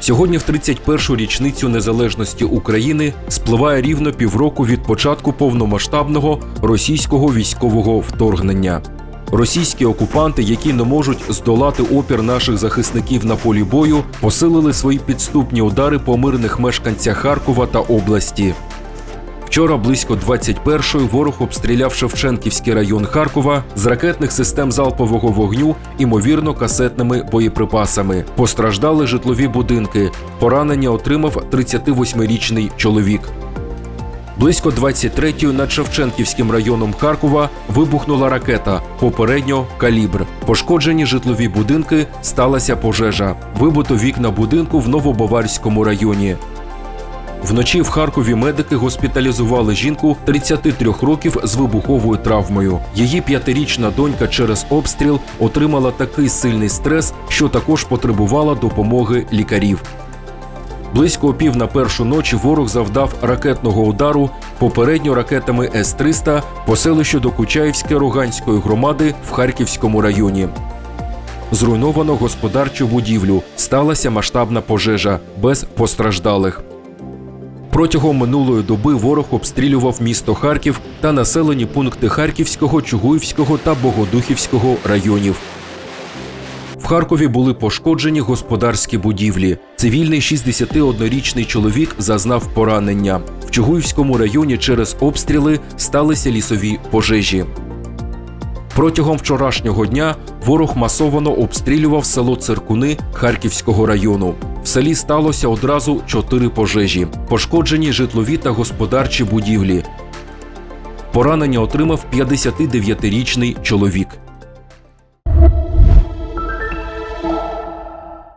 Сьогодні, в 31-шу річницю незалежності України, спливає рівно півроку від початку повномасштабного російського військового вторгнення. Російські окупанти, які не можуть здолати опір наших захисників на полі бою, посилили свої підступні удари по мирних мешканцях Харкова та області. Вчора близько 21-ї ворог обстріляв Шевченківський район Харкова з ракетних систем залпового вогню, імовірно, касетними боєприпасами. Постраждали житлові будинки. Поранення отримав 38-річний чоловік. Близько 23-ї над Шевченківським районом Харкова вибухнула ракета, попередньо калібр. Пошкоджені житлові будинки, сталася пожежа. Вибито вікна будинку в Новобаварському районі. Вночі в Харкові медики госпіталізували жінку 33 років з вибуховою травмою. Її п'ятирічна донька через обстріл отримала такий сильний стрес, що також потребувала допомоги лікарів. Близько пів на першу ночі ворог завдав ракетного удару попередньо ракетами С-300 по селищу Докучаївське Роганської громади в Харківському районі. Зруйновано господарчу будівлю. Сталася масштабна пожежа без постраждалих. Протягом минулої доби ворог обстрілював місто Харків та населені пункти Харківського, Чугуївського та Богодухівського районів. В Харкові були пошкоджені господарські будівлі. Цивільний 61-річний чоловік зазнав поранення. В Чугуївському районі через обстріли сталися лісові пожежі. Протягом вчорашнього дня ворог масовано обстрілював село Циркуни Харківського району. В селі сталося одразу чотири пожежі, пошкоджені житлові та господарчі будівлі. Поранення отримав 59-річний чоловік.